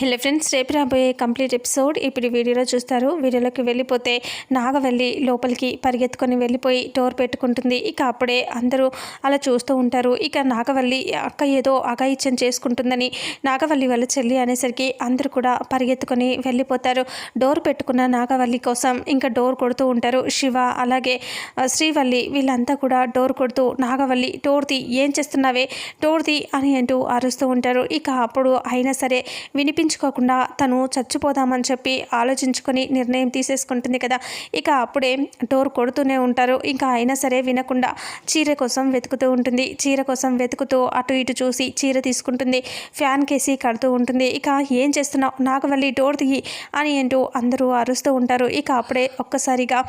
Hello friends రేపు రాబోయే complete episode ఇప్పుడు వీడియోలో చూస్తారు. వీడియోలోకి వెళ్ళిపోతే నాగవల్లి లోపలికి పరిగెత్తుకొని వెళ్ళిపోయి డోర్ పెట్టుకుంటుంది. ఇక అప్పుడే అందరూ అలా చూస్తూ ఉంటారు. ఇక నాగవల్లి అక్క ఏదో అగాయిత్యం చేసుకుంటుందని నాగవల్లి వాళ్ళ చెల్లి అనేసరికి అందరూ కూడా పరిగెత్తుకొని వెళ్ళిపోతారు. డోర్ పెట్టుకున్న నాగవల్లి కోసం ఇంకా డోర్ కొడుతూ ఉంటారు. శివ అలాగే శ్రీవల్లి వీళ్ళంతా కూడా డోర్ కొడుతూ నాగవల్లి డోర్ది ఏం చేస్తున్నావే? డోర్ది అని అంటూ అరుస్తూ ఉంటారు. ఇక అప్పుడు అయినా సరే వినిపి పట్టించుకోకుండా తను చచ్చిపోదామని చెప్పి ఆలోచించుకొని నిర్ణయం తీసేసుకుంటుంది కదా. ఇక అప్పుడే డోర్ కొడుతూనే ఉంటారు. ఇంకా అయినా సరే వినకుండా చీర కోసం వెతుకుతూ ఉంటుంది. చీర కోసం వెతుకుతూ అటు ఇటు చూసి చీర తీసుకుంటుంది. ఫ్యాన్ కేసి కడుతూ ఉంటుంది. ఇక ఏం చేస్తున్నావు? నాగవల్లి డోర్ తీయి అని అంటూ అందరూ అరుస్తూ ఉంటారు. ఇక అప్పుడే ఒక్కసారిగా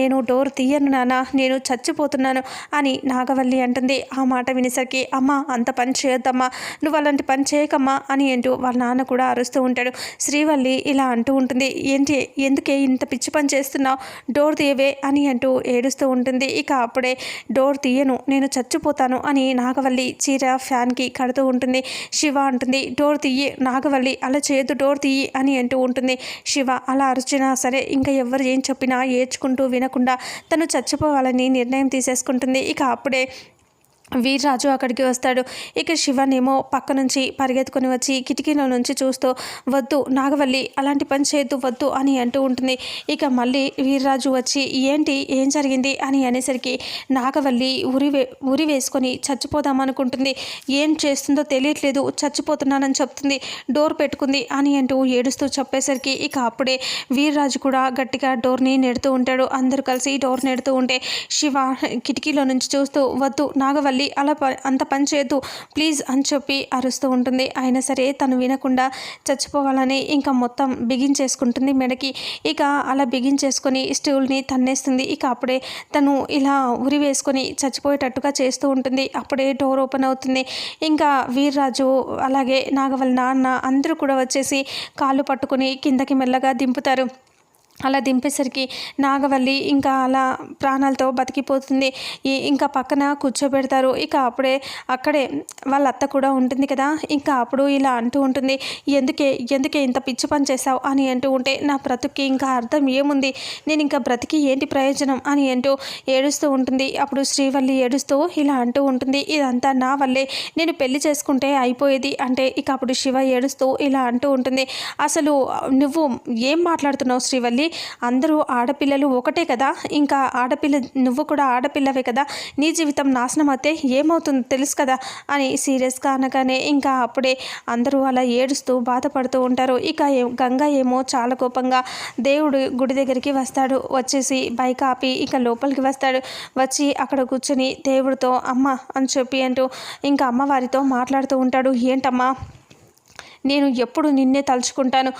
నేను డోర్ తీయను నాన్న నేను చచ్చిపోతున్నాను అని నాగవల్లి అంటుంది. ఆ మాట వినేసరికి అమ్మ అంత పని చేయొద్దమ్మా నువ్వు అలాంటి పని చేయకమ్మా అని అంటూ వాళ్ళ నాన్న కూడా అరుస్తూ ఉంటాడు. శ్రీవల్లి ఇలా అంటూ ఉంటుంది. ఏంటి ఎందుకే ఇంత పిచ్చి పని చేస్తున్నావు? డోర్ తీయవే అని అంటూ ఏడుస్తూ ఉంటుంది. ఇక అప్పుడే డోర్ తీయను నేను చచ్చిపోతాను అని నాగవల్లి చీర ఫ్యాన్కి కడుతూ ఉంటుంది. శివ అంటుంది డోర్ తీయి నాగవల్లి అలా చేయొద్దు డోర్ తీయి అని అంటూ ఉంటుంది. శివ అలా అరిచినా సరే ఇంకా ఎవరు ఏం చెప్పినా ఏడ్చుకుంటూ వినకుండా తను చచ్చిపోవాలని నిర్ణయం తీసేసుకుంటుంది. ఇక అప్పుడే వీర్రాజు అక్కడికి వస్తాడు. ఇక శివనేమో పక్క నుంచి పరిగెత్తుకొని వచ్చి కిటికీలో నుంచి చూస్తూ వద్దు నాగవల్లి అలాంటి పని చేయొద్దు వద్దు అని అంటూ ఉంటుంది. ఇక మళ్ళీ వీర్రాజు వచ్చి ఏంటి ఏం జరిగింది? అని అనేసరికి నాగవల్లి ఉరి వే ఉరి వేసుకొని చచ్చిపోదామనుకుంటుంది ఏం చేస్తుందో తెలియట్లేదు చచ్చిపోతున్నానని చెప్తుంది డోర్ పెట్టుకుంది అని అంటూ ఏడుస్తూ చెప్పేసరికి ఇక అప్పుడే వీర్రాజు కూడా గట్టిగా డోర్ని నెడుతూ ఉంటాడు. అందరూ కలిసి డోర్ నెడుతూ ఉంటే శివ కిటికీలో నుంచి చూస్తూ వద్దు నాగవల్లి అలా అంత పని చేయొద్దు. ప్లీజ్ అని చెప్పి అరుస్తూ ఉంటుంది. అయినా సరే తను వినకుండా చచ్చిపోవాలని ఇంకా మొత్తం బిగించేసుకుంటుంది మెడకి. ఇక అలా బిగించేసుకొని స్టూల్ని తన్నేస్తుంది. ఇక అప్పుడే తను ఇలా ఉరి వేసుకొని చచ్చిపోయేటట్టుగా చేస్తూ ఉంటుంది. అప్పుడే డోర్ ఓపెన్ అవుతుంది. ఇంకా వీర్రాజు అలాగే నాగవల్ నాన్న అందరూ కూడా వచ్చేసి కాళ్ళు పట్టుకొని కిందకి మెల్లగా దింపుతారు. అలా దింపేసరికి నాగవల్లి ఇంకా అలా ప్రాణాలతో బతికిపోతుంది. ఈ- ఇంకా పక్కన కూర్చోబెడతారు. ఇక అప్పుడే అక్కడే వాళ్ళ అత్త కూడా ఉంటుంది కదా. ఇంకా అప్పుడు ఇలా అంటూ ఉంటుంది. ఎందుకే ఎందుకే ఇంత పిచ్చి పని చేశావు? అని అంటూ ఉంటే నా బ్రతుక్కి ఇంకా అర్థం ఏముంది? నేను ఇంకా బ్రతికి ఏంటి ప్రయోజనం? అని అంటూ ఏడుస్తూ ఉంటుంది. అప్పుడు శ్రీవల్లి ఏడుస్తూ ఇలా అంటూ ఉంటుంది. ఇదంతా నా వల్లే. నేను పెళ్ళి చేసుకుంటే అయిపోయేది. అంటే ఇక అప్పుడు శివ ఏడుస్తూ ఇలా అంటూ ఉంటుంది. అసలు నువ్వు ఏం మాట్లాడుతున్నావు శ్రీవల్లి? అందరూ ఆడపిల్లలు ఒకటే కదా? ఇంకా ఆడపిల్ల నువ్వు కూడా ఆడపిల్లవే కదా? నీ జీవితం నాశనం అయితే ఏమవుతుందో తెలుసు కదా? అని సీరియస్గా అనగానే ఇంకా అప్పుడే అందరూ అలా ఏడుస్తూ బాధపడుతూ ఉంటారు. ఇక ఏ- గంగ ఏమో చాలా కోపంగా దేవుడు గుడి దగ్గరికి వస్తాడు. వచ్చేసి బైక్ ఆపి ఇక లోపలికి వస్తాడు. వచ్చి అక్కడ కూర్చొని దేవుడితో అమ్మ అని చెప్పి అంటూ ఇంకా అమ్మవారితో మాట్లాడుతూ ఉంటాడు. ఏంటమ్మా? నేను ఎప్పుడు నిన్నే తలుచుకుంటాను.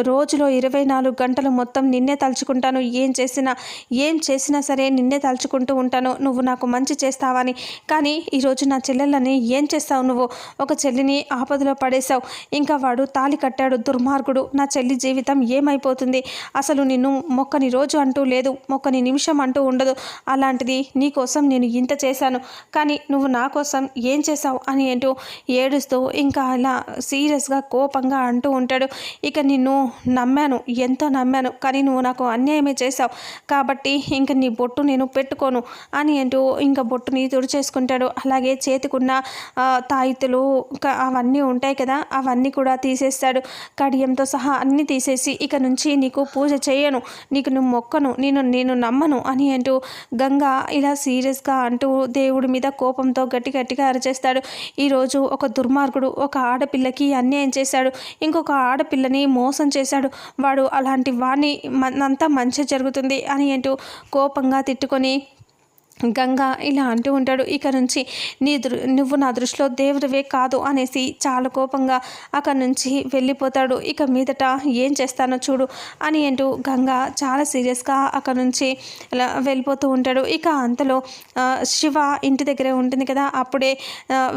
రోజులో ఇరవై నాలుగు గంటలు మొత్తం నిన్నే తలుచుకుంటాను. ఏం చేసినా ఏం చేసినా సరే నిన్నే తలుచుకుంటూ ఉంటాను. నువ్వు నాకు మంచి చేస్తావని కానీ ఈరోజు నా చెల్లెళ్ళని ఏం చేస్తావు నువ్వు? ఒక చెల్లిని ఆపదలో పడేశావు. ఇంకా వాడు తాలి కట్టాడు. దుర్మార్గుడు. నా చెల్లి జీవితం ఏమైపోతుంది? అసలు నిన్ను మొక్కని రోజు అంటూ లేదు. మొక్కని నిమిషం అంటూ ఉండదు. అలాంటిది నీకోసం నేను ఇంత చేశాను. కానీ నువ్వు నా కోసం ఏం చేశావు అని ఏంటో ఏడుస్తూ ఇంకా అలా సీరియస్ సీరియస్గా కోపంగా అంటూ ఉంటాడు. ఇక నిన్ను నమ్మాను ఎంతో నమ్మాను కానీ నువ్వు నాకు అన్యాయమే చేశావు. కాబట్టి ఇంక నీ బొట్టు నేను పెట్టుకోను అని అంటూ ఇంకా బొట్టుని తుడిచేసుకుంటాడు. అలాగే చేతికున్న తాయితులు ఇంకా అవన్నీ ఉంటాయి కదా అవన్నీ కూడా తీసేస్తాడు. కడియంతో సహా అన్నీ తీసేసి ఇక నుంచి నీకు పూజ చేయను నీకు నువ్వు మొక్కను నేను నేను నమ్మను అని అంటూ గంగా ఇలా సీరియస్గా అంటూ దేవుడి మీద కోపంతో గట్టి గట్టిగా అరిచేస్తాడు ఈరోజు ఒక దుర్మార్గుడు ఒక ఆడపిల్లకి అన్యాయం చేశాడు? ఇంకొక ఆడపిల్లని మోసం చేశాడు. వాడు అలాంటి వాడిని అంతా మంచి జరుగుతుంది అని అంటూ కోపంగా తిట్టుకొని గంగా ఇలా అంటూ ఉంటాడు. ఇక నుంచి నీ దృ నువ్వు నా దృష్టిలో దేవుడివే కాదు అనేసి చాలా కోపంగా అక్కడి నుంచి వెళ్ళిపోతాడు. ఇక మీదట ఏం చేస్తానో చూడు అని అంటూ గంగా చాలా సీరియస్గా అక్కడి నుంచి ఇలా వెళ్ళిపోతూ ఉంటాడు. ఇక అంతలో శివ ఇంటి దగ్గరే ఉంటుంది కదా అప్పుడే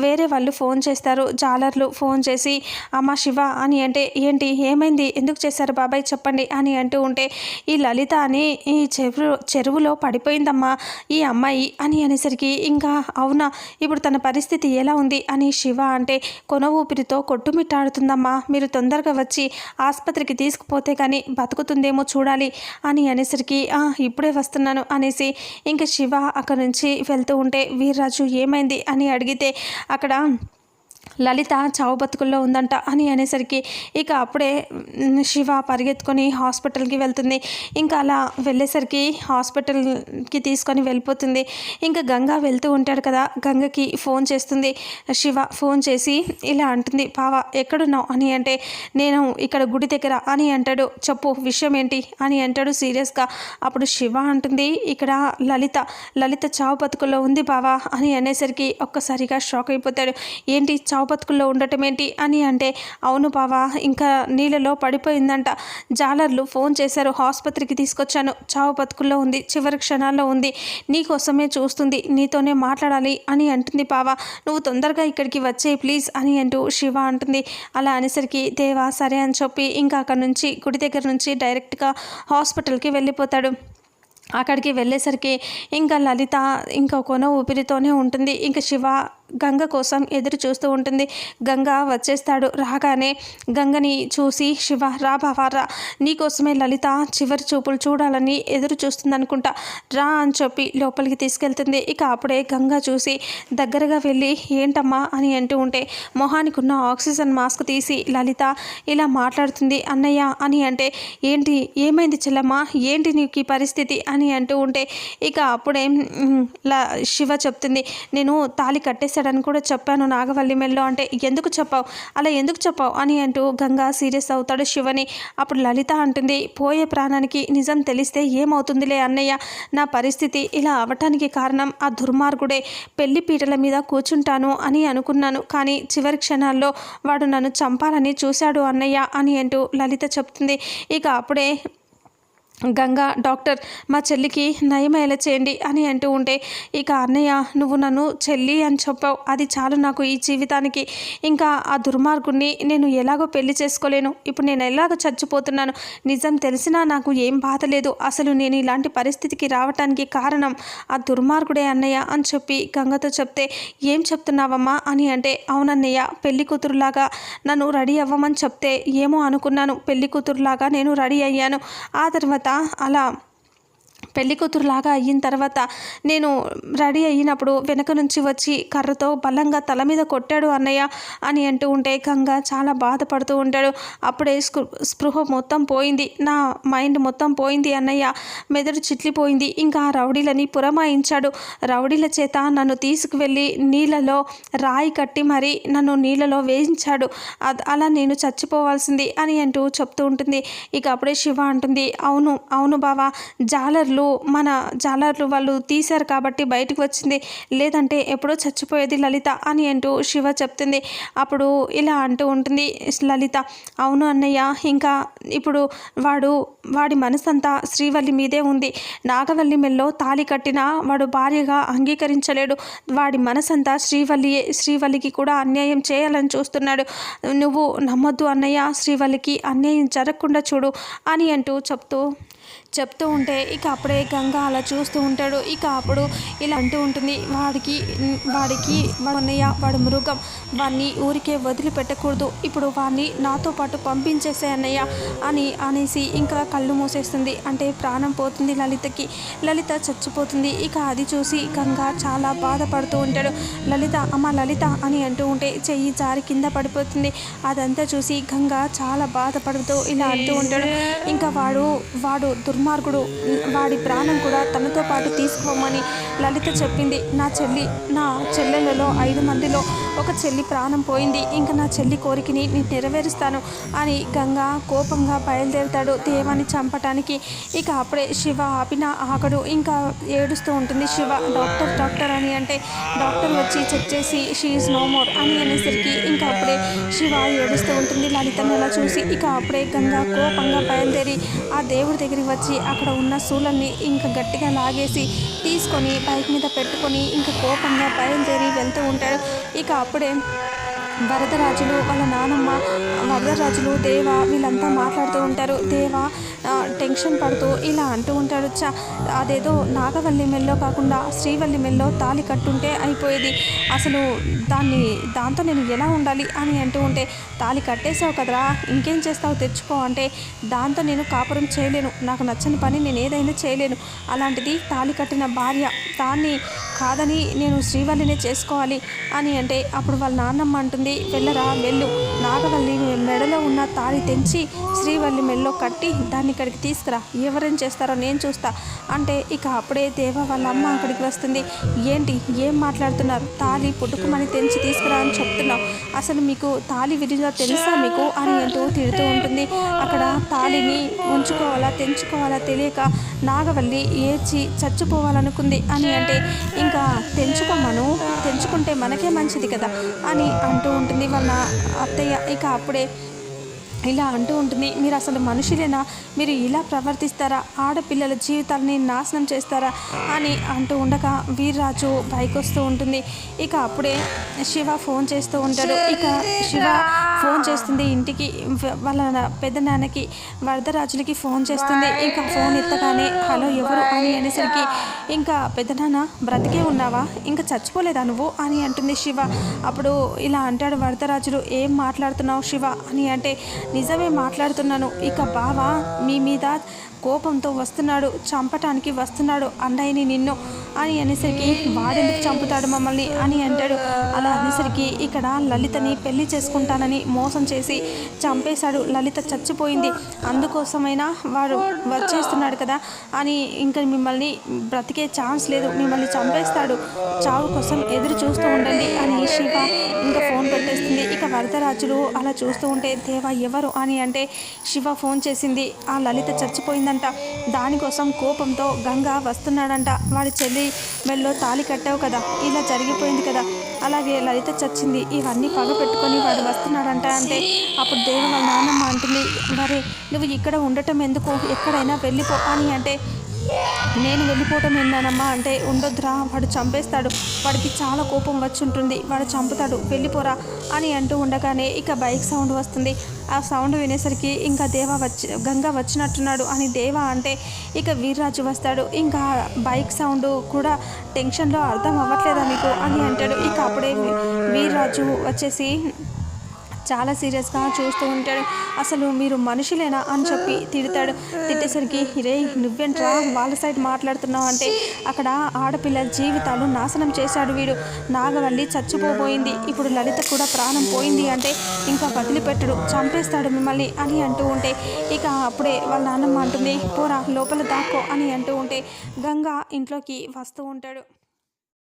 వేరే వాళ్ళు ఫోన్ చేస్తారు. జాలర్లు ఫోన్ చేసి అమ్మ శివ అని అంటే ఏంటి ఏమైంది? ఎందుకు చేశారు బాబాయ్? చెప్పండి అని అంటూ ఉంటే ఈ లలిత అని ఈ చెరువు చెరువులో పడిపోయిందమ్మా. ఈ అమ్మాయి అమ్మాయి అని అనేసరికి ఇంకా అవునా ఇప్పుడు తన పరిస్థితి ఎలా ఉంది అని శివ అంటే కొన ఊపిరితో కొట్టుమిట్టాడుతుందమ్మా మీరు తొందరగా వచ్చి ఆసుపత్రికి తీసుకుపోతే కానీ బతుకుతుందేమో చూడాలి అని అనేసరికి ఇప్పుడే వస్తున్నాను అనేసి ఇంకా శివ అక్కడ నుంచి వెళ్తూ ఉంటే వీర్రాజు ఏమైంది అని అడిగితే అక్కడ లలిత చావు బతుకుల్లో ఉందంట అని అనేసరికి ఇక అప్పుడే శివ పరిగెత్తుకొని హాస్పిటల్కి వెళ్తుంది. ఇంకా అలా వెళ్ళేసరికి హాస్పిటల్కి తీసుకొని వెళ్ళిపోతుంది. ఇంకా గంగ వెళ్తూ ఉంటాడు కదా గంగకి ఫోన్ చేస్తుంది. శివ ఫోన్ చేసి ఇలా అంటుంది పావ ఎక్కడున్నావు? అని అంటే నేను ఇక్కడ గుడి దగ్గర అని అంటాడు. చెప్పు విషయం ఏంటి? అని అంటాడు సీరియస్గా. అప్పుడు శివ అంటుంది ఇక్కడ లలిత లలిత చావు బతుకుల్లో ఉంది బావా అని అనేసరికి ఒక్కసారిగా షాక్ అయిపోతాడు. ఏంటి చావు బతుకుల్లో ఉండటం ఏంటి అని అంటే అవును బావా ఇంకా నీళ్ళలో పడిపోయిందంట. జాలర్లు ఫోన్ చేశారు ఆసుపత్రికి తీసుకొచ్చాను. చావు బతుకుల్లో ఉంది చివరి క్షణాల్లో ఉంది. నీకోసమే చూస్తుంది నీతోనే మాట్లాడాలి అని అంటుంది బావా. నువ్వు తొందరగా ఇక్కడికి వచ్చే ప్లీజ్ అని అంటూ శివ అంటుంది. అలా అనేసరికి దేవా సరే అని చెప్పి ఇంకా అక్కడ నుంచి గుడి దగ్గర నుంచి డైరెక్ట్గా హాస్పిటల్కి వెళ్ళిపోతాడు. అక్కడికి వెళ్ళేసరికి ఇంకా లలిత ఇంకా కొన ఊపిరితోనే ఉంటుంది. ఇంకా శివ గంగ కోసం ఎదురు చూస్తూ ఉంటుంది. గంగ వచ్చేస్తాడు. రాగానే గంగని చూసి శివ రా బావారా నీకోసమే లలిత చివరి చూపులు చూడాలని ఎదురు చూస్తుంది అనుకుంటా రా అని చెప్పి లోపలికి తీసుకెళ్తుంది. ఇక అప్పుడే గంగ చూసి దగ్గరగా వెళ్ళి ఏంటమ్మా అని అంటూ ఉంటే మొహానికి ఉన్న ఆక్సిజన్ మాస్క్ తీసి లలిత ఇలా మాట్లాడుతుంది అన్నయ్య అని అంటే ఏంటి? ఏమైంది చెల్లమ్మ? ఏంటి నీకు ఈ పరిస్థితి? అని అంటూ ఉంటే ఇక అప్పుడే లా శివ చెప్తుంది నేను తాళి కట్టేశాడని కూడా చెప్పాను నాగవల్లి మెల్లో అంటే ఎందుకు చెప్పావు? అలా ఎందుకు చెప్పావు? అని అంటూ గంగా సీరియస్ అవుతాడు శివని. అప్పుడు లలిత అంటుంది పోయే ప్రాణానికి నిజం తెలిస్తే ఏమవుతుందిలే అన్నయ్య? నా పరిస్థితి ఇలా అవటానికి కారణం ఆ దుర్మార్గుడే. పెళ్ళి పీటల మీద కూర్చుంటాను అని అనుకున్నాను కానీ చివరి క్షణాల్లో వాడు నన్ను చంపాలని చూశాడు అన్నయ్య అని అంటూ లలిత చెప్తుంది. ఇక అప్పుడే గంగా డాక్టర్ మా చెల్లికి నయమేలా చేయండి అని అంటూ ఉంటే ఇక అన్నయ్య నువ్వు నన్ను చెల్లి అని చెప్పావు. అది చాలు నాకు ఈ జీవితానికి. ఇంకా ఆ దుర్మార్గుణ్ణి నేను ఎలాగో పెళ్ళి చేసుకోలేను. ఇప్పుడు నేను ఎలాగో చచ్చిపోతున్నాను. నిజం తెలిసినా నాకు ఏం బాధ లేదు. అసలు నేను ఇలాంటి పరిస్థితికి రావటానికి కారణం ఆ దుర్మార్గుడే అన్నయ్య అని చెప్పి గంగతో చెప్తే ఏం చెప్తున్నావమ్మా? అని అంటే అవునన్నయ్య పెళ్ళి కూతురులాగా నన్ను రెడీ అవ్వమని చెప్తే ఏమో అనుకున్నాను. పెళ్ళి కూతురులాగా నేను రెడీ అయ్యాను. ఆ తర్వాత అలా పెళ్ళి కూతురులాగా అయిన తర్వాత నేను రెడీ అయినప్పుడు వెనక నుంచి వచ్చి కర్రతో బలంగా తల మీద కొట్టాడు అన్నయ్య అని అంటూ ఉంటే గంగ చాలా బాధపడుతూ ఉంటాడు. అప్పుడే స్పృహ మొత్తం పోయింది. నా మైండ్ మొత్తం పోయింది అన్నయ్య. మెదడు చిట్లిపోయింది. ఇంకా ఆ రౌడీలని పురమాయించాడు. రౌడీల చేత నన్ను తీసుకువెళ్ళి నీళ్ళలో రాయి కట్టి మరి నన్ను నీళ్ళలో వేయించాడు. అలా నేను చచ్చిపోవాల్సింది అని అంటూ చెప్తూ ఉంటుంది. ఇక అప్పుడే శివ అంటుంది. అవును అవును బావా. జాలర్లు మన జాలర్లు వాళ్ళు తీశారు కాబట్టి బయటకు వచ్చింది. లేదంటే ఎప్పుడో చచ్చిపోయేది లలిత అని అంటూ శివ చెప్తుంది. అప్పుడు ఇలా అంటూ ఉంటుంది లలిత. అవును అన్నయ్య ఇంకా ఇప్పుడు వాడు వాడి మనసంతా శ్రీవల్లి మీదే ఉంది. నాగవల్లి మెల్లో తాలి కట్టినా వాడు భార్యగా అంగీకరించలేడు. వాడి మనసంతా శ్రీవల్లియే శ్రీవల్లికి కూడా అన్యాయం చేయాలని చూస్తున్నాడు. నువ్వు నమ్మొద్దు అన్నయ్య శ్రీవల్లికి అన్యాయం జరగకుండా చూడు అని అంటూ చెప్తూ చెప్తూ ఉంటే ఇక అప్పుడే గంగ అలా చూస్తూ ఉంటాడు. ఇక అప్పుడు ఇలా అంటూ ఉంటుంది వాడికి వాడికి వాడు అన్నయ్య వాడు మృగం వాడిని ఊరికే వదిలిపెట్టకూడదు. ఇప్పుడు వాడిని నాతో పాటు పంపించేసే అన్నయ్య అని అనేసి ఇంకా కళ్ళు మూసేస్తుంది. అంటే ప్రాణం పోతుంది లలితకి. లలిత చచ్చిపోతుంది. ఇక అది చూసి గంగ చాలా బాధపడుతూ ఉంటాడు. లలిత అమ్మ లలిత అని అంటూ ఉంటే చెయ్యి జారి కింద పడిపోతుంది. అదంతా చూసి గంగ చాలా బాధపడుతూ ఇలా అంటూ ఉంటాడు. ఇంకా వాడు వాడు దుర్మార్గుడు. వాడి ప్రాణం కూడా తనతో పాటు తీసుకోమని లలిత చెప్పింది. నా చెల్లి నా చెల్లెలలో ఐదు మందిలో ఒక చెల్లి ప్రాణం పోయింది. ఇంకా నా చెల్లి కోరికని నేను నెరవేరుస్తాను అని గంగా కోపంగా బయలుదేరుతాడు దేవాన్ని చంపటానికి. ఇక అప్పుడే శివ ఆపిన ఆకడు ఇంకా ఏడుస్తూ ఉంటుంది. శివ డాక్టర్ డాక్టర్ అని అంటే డాక్టర్ వచ్చి చెక్ చేసి షీఈ్ నో మోర్ అని అనేసరికి ఇంకా అప్పుడే శివ ఏడుస్తూ ఉంటుంది. లలితను అలా చూసి ఇక అప్పుడే గంగా కోపంగా బయలుదేరి ఆ దేవుడి దగ్గరికి వచ్చి అక్కడ ఉన్న శూలన్ని ఇంకా గట్టిగా లాగేసి తీసుకొని బైక్ మీద పెట్టుకొని ఇంకా కోపంగా బయలుదేరి వెళ్తూ ఉంటాడు. ఇక అప్పుడే వరదరాజులు వాళ్ళ నానమ్మ వరదరాజులు దేవ వీళ్ళంతా మాట్లాడుతూ ఉంటారు. దేవ టెన్షన్ పడుతూ ఇలా అంటూ ఉంటాడు. చ అదేదో నాగవల్లి మెల్లో కాకుండా శ్రీవల్లి మెల్లో తాళి కట్టుంటే అయిపోయేది. అసలు దాన్ని దాంతో నేను ఎలా ఉండాలి అని అంటూ ఉంటే తాళి కట్టేసావు కదరా ఇంకేం చేస్తావు తెచ్చుకో అంటే దాంతో నేను కాపురం చేయలేను. నాకు నచ్చని పని నేను ఏదైనా చేయలేను. అలాంటిది తాళి కట్టిన భార్య దాన్ని కాదని నేను శ్రీవల్లినే చేసుకోవాలి అని అంటే అప్పుడు వాళ్ళ నాన్నమ్మ అంటుంది వెళ్ళరా వెళ్ళు. నాగవల్లి మెడలో ఉన్న తాళి తెంచి శ్రీవల్లి మెడలో కట్టి దాన్ని ఇక్కడికి తీసుకురా. ఎవరేం చేస్తారో నేను చూస్తా. అంటే ఇక అప్పుడే దేవ వాళ్ళ అమ్మ అక్కడికి వస్తుంది. ఏంటి? ఏం మాట్లాడుతున్నారు? తాళి పుట్టుకుమని తెంచి తీసుకురా అని చెప్తున్నావు అసలు మీకు తాళి విడిగా తెలుసా మీకు? అని అంటూ తిడుతూ ఉంటుంది. అక్కడ తాళిని ఉంచుకోవాలా తెంచుకోవాలా తెలియక నాగవల్లి ఏడ్చి చచ్చిపోవాలనుకుంది. అని అంటే ఇంకా తెంచుకోమను? తెంచుకుంటే మనకే మంచిది కదా? అని అంటూ ఉంటుంది వాళ్ళ అత్తయ్య. ఇక అప్పుడే ఇలా అంటూ ఉంటుంది. మీరు అసలు మనుషులేనా? మీరు ఇలా ప్రవర్తిస్తారా? ఆడపిల్లల జీవితాలని నాశనం చేస్తారా? అని అంటూ ఉండగా వీర్రాజు బైక్ వస్తూ ఉంటుంది. ఇక అప్పుడే శివ ఫోన్ చేస్తూ ఉంటాడు. ఇక శివ ఫోన్ చేస్తుంది ఇంటికి. వాళ్ళ పెద్ద నాన్నకి వరదరాజులకి ఫోన్ చేస్తుంది. ఇంకా ఫోన్ ఎత్తగానే హలో ఎవరు? అని అనేసరికి ఇంకా పెద్దనాన్న బ్రతికే ఉన్నావా? ఇంకా చచ్చిపోలేదా నువ్వు? అని అంటుంది శివ. అప్పుడు ఇలా అంటాడు వరదరాజులు ఏం మాట్లాడుతున్నావు శివ? అని అంటే నిజమే మాట్లాడుతున్నాను. ఇక బావ మీ మీద కోపంతో వస్తున్నాడు చంపటానికి వస్తున్నాడు అన్నయ్యని నిన్ను అని అనేసరికి వాడెందుకు చంపుతాడు మమ్మల్ని అని అంటాడు. అలా అనేసరికి ఇక్కడ లలితని పెళ్ళి చేసుకుంటానని మోసం చేసి చంపేశాడు. లలిత చచ్చిపోయింది. అందుకోసమైనా వాడు వచ్చేస్తున్నాడు కదా అని ఇంకా మిమ్మల్ని బ్రతికే ఛాన్స్ లేదు. మిమ్మల్ని చంపేస్తాడు. చావు కోసం ఎదురు చూస్తూ ఉండండి అని శివ ఇంకా వరదరాజులు అలా చూస్తూ ఉంటే దేవా ఎవరు? అని అంటే శివ ఫోన్ చేసింది. ఆ లలిత చచ్చిపోయిందంట. దానికోసం కోపంతో గంగా వస్తున్నాడంట. వాడి చెల్లి మెల్లో తాళి కట్టావు కదా ఇలా జరిగిపోయింది కదా. అలాగే లలిత చచ్చింది. ఇవన్నీ పగ పెట్టుకొని వాడు వస్తున్నాడంట అంటే అప్పుడు దేవ వాళ్ళ నాన్నమ్మ అంటుంది మరి నువ్వు ఇక్కడ ఉండటం ఎందుకు? ఎక్కడైనా వెళ్ళిపో అని అంటే నేను వెళ్ళిపోవటం ఏందానమ్మా అంటే ఉండొద్దురా వాడు చంపేస్తాడు. వాడికి చాలా కోపం వచ్చి ఉంటుంది వాడు చంపుతాడు. వెళ్ళిపోరా అని అంటూ ఉండగానే ఇక బైక్ సౌండ్ వస్తుంది. ఆ సౌండ్ వినేసరికి ఇంకా దేవ వచ్చి గంగా వచ్చినట్టున్నాడు అని దేవ అంటే ఇక వీర్రాజు వస్తాడు. ఇంకా బైక్ సౌండ్ కూడా టెన్షన్లో అర్థం అవ్వట్లేదా మీకు? అని అంటాడు. ఇక అప్పుడే వీర్రాజు వచ్చేసి చాలా సీరియస్గా చూస్తూ ఉంటాడు. అసలు మీరు మనుషులేనా అని చెప్పి తిడతాడు. తిట్టేసరికి రే నువ్వేంట్రా వాళ్ళ సైడ్ మాట్లాడుతున్నావు అంటే అక్కడ ఆడపిల్లల జీవితాలు నాశనం చేశాడు వీడు. నాగవల్లి చచ్చిపోబోయింది. ఇప్పుడు లలిత కూడా ప్రాణం పోయింది అంటే ఇంకా వదిలిపెట్టడు. చంపేస్తాడు మిమ్మల్ని అని అంటూ ఉంటే ఇక అప్పుడే వాళ్ళ నాన్నమ్మ అంటుంది పోరా లోపల దాక్కో అని అంటూ ఉంటే గంగా ఇంట్లోకి వస్తూ ఉంటాడు.